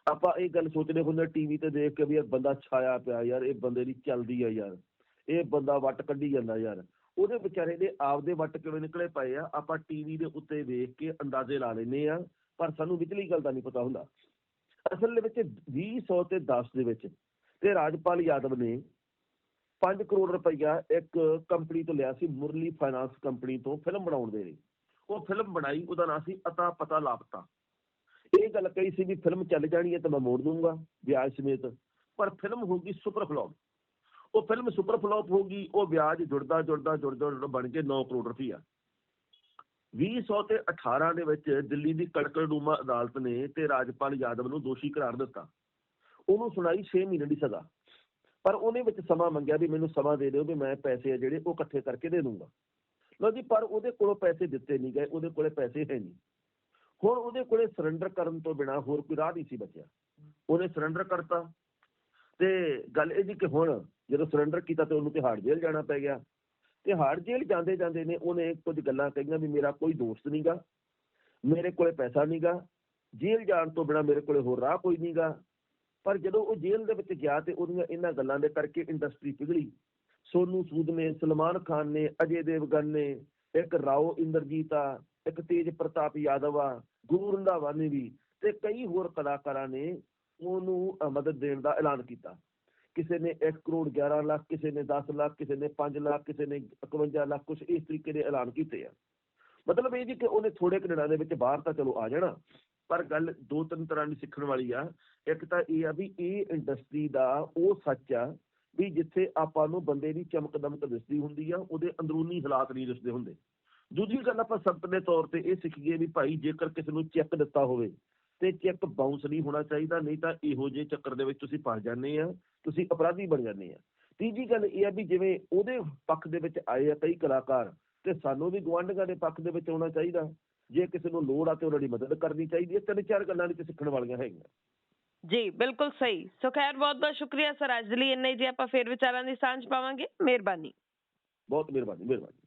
ਆਪਾਂ ਇਹ ਗੱਲ ਸੋਚਦੇ ਹੁੰਦੇ ਟੀਵੀ ਤੇ ਦੇਖ ਕੇ ਵੀ ਇਹ ਬੰਦਾ ਛਾਇਆ ਪਿਆ ਯਾਰ, ਇਹ ਬੰਦੇ ਦੀ ਚੱਲਦੀ ਆ ਯਾਰ। ਇਹ ਬੰਦਾ ਵੱਟ ਕੱਢੀ ਜਾਂਦਾ ਯਾਰ। ਉਹਦੇ ਵਿਚਾਰੇ ਦੇ ਆਪਦੇ ਵੱਟ ਕਿਵੇਂ ਨਿਕਲੇ ਪਏ ਆ, ਆਪਾਂ ਟੀਵੀ ਦੇ ਉੱਤੇ ਵੇਖ ਕੇ ਅੰਦਾਜ਼ੇ ਲਾ ਲੈਨੇ ਆ, ਪਰ ਸਾਨੂੰ ਵਿਚਲੀ ਗੱਲ ਦਾ ਨਹੀਂ ਪਤਾ ਹੁੰਦਾ। ਅਸਲ ਦੇ ਵਿੱਚ 2010 ਤੇ 10 ਦੇ ਵਿੱਚ ਤੇ ਰਾਜਪਾਲ ਯਾਦਵ ਨੇ 5 ਕਰੋੜ ਰੁਪਈਆ ਇੱਕ ਕੰਪਨੀ ਤੋਂ ਲਿਆ ਸੀ, ਮੁਰਲੀ ਫਾਈਨਾਂਸ ਕੰਪਨੀ ਤੋਂ ਫਿਲਮ ਬਣਾਉਣ ਦੇ ਲਈ। ਉਹ ਫਿਲਮ ਬਣਾਈ, ਉਹਦਾ ਨਾਂ ਸੀ ਅਤਾ ਪਤਾ ਲਾਪਤਾ। ਇਹ ਗੱਲ ਕਹੀ ਸੀ ਵੀ ਫਿਲਮ ਚੱਲ ਜਾਣੀ ਹੈ ਤਾਂ ਮੈਂ ਮੋੜ ਦੂੰਗਾ ਵਿਆਜ ਸਮੇਤ, ਪਰ ਫਿਲਮ ਹੋਊਗੀ ਸੁਪਰ ਫਲॉप ਉਹ ਫਿਲਮ ਸੁਪਰ ਫਲॉप ਗਈ ਉਹ ਵਿਆਜ ਜੁੜਦਾ ਜੁੜਦਾ ਜੁੜਦਾ ਜੁੜਦਾ ਬਣ ਕੇ 9 ਕਰੋੜ ਰੁਪਈਆ 2000 ਤੇ 18 ਦੇ ਵਿੱਚ ਦਿੱਲੀ ਦੀ ਕੜਕੜਡੂਮਾ ਅਦਾਲਤ ਨੇ ਤੇ ਰਾਜਪਾਲ ਯਾਦਵ ਨੂੰ ਦੋਸ਼ੀ ਕਰਾਰ ਦਿੱਤਾ। ਉਹਨੂੰ ਸੁਣਾਈ 6 ਮਹੀਨੇ ਦੀ ਸਜ਼ਾ। ਪਰ ਉਹਨੇ ਵਿੱਚ ਸਮਾਂ ਮੰਗਿਆ ਵੀ ਮੈਨੂੰ ਸਮਾਂ ਦੇ ਦਿਓ ਵੀ ਮੈਂ ਪੈਸੇ ਆ ਜਿਹੜੇ ਉਹ ਇਕੱਠੇ ਕਰਕੇ ਦੇ ਦੂੰਗਾ। ਲੋ ਜੀ, ਪਰ ਉਹਦੇ ਕੋਲੋਂ ਪੈਸੇ ਦਿੱਤੇ ਨਹੀਂ ਗਏ, ਉਹਦੇ ਕੋਲੇ ਪੈਸੇ ਹੈ ਨਹੀਂ। ਹੁਣ ਉਹਦੇ ਕੋਲੇ ਸਰੈਂਡਰ ਕਰਨ ਤੋਂ ਬਿਨਾ ਹੋਰ ਕੋਈ ਰਾਹ ਨਹੀਂ ਸੀ ਬਚਿਆ। ਉਹਨੇ ਸਰੈਂਡਰ ਕਰਤਾ। ਤੇ ਗੱਲ ਇਹ ਜੀ ਕਿ ਹੁਣ ਜਦੋਂ ਸਰੈਂਡਰ ਕੀਤਾ ਤੇ ਉਹਨੂੰ ਤੇ ਹਾਰਡ ਜੇਲ੍ਹ ਜਾਣਾ ਪੈ ਗਿਆ। ਤੇ ਹਾਰਡ ਜੇਲ੍ਹ ਜਾਂਦੇ ਜਾਂਦੇ ਨੇ ਉਹਨੇ ਕੁਝ ਗੱਲਾਂ ਕਹੀਆਂ ਵੀ ਮੇਰਾ ਕੋਈ ਦੋਸਤ ਨਹੀਂਗਾ ਮੇਰੇ ਕੋਲੇ ਪੈਸਾ ਨਹੀਂਗਾ ਜੇਲ੍ਹ ਜਾਣ ਤੋਂ ਬਿਨਾ ਮੇਰੇ ਕੋਲੇ ਹੋਰ ਰਾਹ ਕੋਈ ਨਹੀਂਗਾ ਪਰ ਜਦੋਂ ਉਹ ਜੇਲ੍ਹ ਦੇ ਵਿੱਚ ਗਿਆ ਤੇ ਉਹਦੀਆਂ ਇਹਨਾਂ ਗੱਲਾਂ ਦੇ ਕਰਕੇ ਇੰਡਸਟਰੀ ਪਿਘਲੀ। ਸੋਨੂ ਸੂਦ ਨੇ, ਸਲਮਾਨ ਖਾਨ ਨੇ, ਅਜੇ ਦੇਵਗਨ ਨੇ, ਇੱਕ ਰਾਓ ਇੰਦਰਜੀਤ ਆ, ਇੱਕ ਤੇਜ ਪ੍ਰਤਾਪ ਯਾਦਵ ਆ, ਗੁਰੂ ਰੰਧਾਵਾ ਨੇ ਵੀ ਤੇ ਕਈ ਹੋਰ ਕਲਾਕਾਰਾਂ ਨੇ ਉਹਨੂੰ ਮਦਦ ਦੇਣ ਦਾ ਐਲਾਨ ਕੀਤਾ। ਕਿਸੇ ਨੇ 1 ਕਰੋੜ 11 ਲੱਖ, ਕਿਸੇ ਨੇ 10 ਲੱਖ, ਕਿਸੇ ਨੇ 5 ਲੱਖ, ਕਿਸੇ ਨੇ 51 ਲੱਖ ਕੁਝ ਇਸ ਤਰੀਕੇ ਦੇ ਐਲਾਨ ਕੀਤੇ ਆ। ਮਤਲਬ ਇਹ ਜੀ ਕਿ ਉਹਨੇ ਥੋੜੇ ਕੁ ਦੇ ਵਿੱਚ ਬਾਹਰ ਤਾਂ ਚਲੋ ਆ ਜਾਣਾ, ਪਰ ਗੱਲ ਦੋ ਤਿੰਨ ਤਰ੍ਹਾਂ ਦੀ ਸਿੱਖਣ ਵਾਲੀ ਆ। ਇੱਕ ਤਾਂ ਇਹ ਆ ਵੀ ਇਹ ਇੰਡਸਟਰੀ ਦਾ ਉਹ ਸੱਚ ਆ ਵੀ ਜਿੱਥੇ ਆਪਾਂ ਨੂੰ ਬੰਦੇ ਦੀ ਚਮਕ ਦਮਕ ਦਿਸਦੀ ਹੁੰਦੀ ਆ, ਉਹਦੇ ਅੰਦਰੂਨੀ ਹਾਲਾਤ ਨਹੀਂ ਦਿਸਦੇ ਹੁੰਦੇ। ਦੂਜੀ ਗੱਲ ਆਪਾਂ ਸਬਕ ਦੇ ਤੌਰ ਤੇ ਇਹ ਸਿੱਖੀਏ ਵੀ ਭਾਈ ਜੇਕਰ ਕਿਸੇ ਨੂੰ ਚੈੱਕ ਦਿੱਤਾ ਹੋਵੇ ਤੇ ਚੈੱਕ ਬਾਉਂਸ ਨਹੀਂ ਹੋਣਾ ਚਾਹੀਦਾ ਨਹੀਂ ਤਾਂ ਇਹੋ ਜਿਹੇ ਚੱਕਰ ਦੇ ਵਿੱਚ ਤੁਸੀਂ ਫਸ ਜਾਂਦੇ ਆ ਤੁਸੀਂ ਅਪਰਾਧੀ ਬਣ ਜਾਂਦੇ ਆ। ਤੀਜੀ ਗੱਲ ਇਹ ਆ ਵੀ ਜਿਵੇਂ ਉਹਦੇ ਪੱਖ ਦੇ ਵਿੱਚ ਆਏ ਆ ਕਈ ਕਲਾਕਾਰ ਤੇ ਸਾਨੂੰ ਵੀ ਗੁਆਂਢੀਆਂ ਦੇ ਪੱਖ ਦੇ ਵਿੱਚ ਆਉਣਾ ਚਾਹੀਦਾ। ਜੇ ਕਿਸੇ ਨੂੰ ਲੋੜ ਆ ਤੇ ਉਹਨਾਂ ਦੀ ਮਦਦ ਕਰਨੀ ਚਾਹੀਦੀ ਹੈ ਤਿੰਨ ਚਾਰ ਗੱਲਾਂ ਨੇ ਤੇ ਸਿੱਖਣ ਵਾਲੀਆਂ ਹੈਗੀਆਂ। ਜੀ ਬਿਲਕੁਲ ਸਹੀ। ਸੋ ਖੈਰ ਬਹੁਤ ਬਹੁਤ ਸ਼ੁਕਰੀਆ ਸਰ। ਅੱਜ ਲਈ ਇੰਨਾ ਜੀ ਆਪਾਂ ਫੇਰ ਵਿਚਾਰਾਂ ਦੀ ਸਾਂਝ ਪਾਵਾਂਗੇ। ਮਿਹਰਬਾਨੀ। ਬਹੁਤ ਮਿਹਰਬਾਨੀ ਮਿਹਰਬਾਨੀ।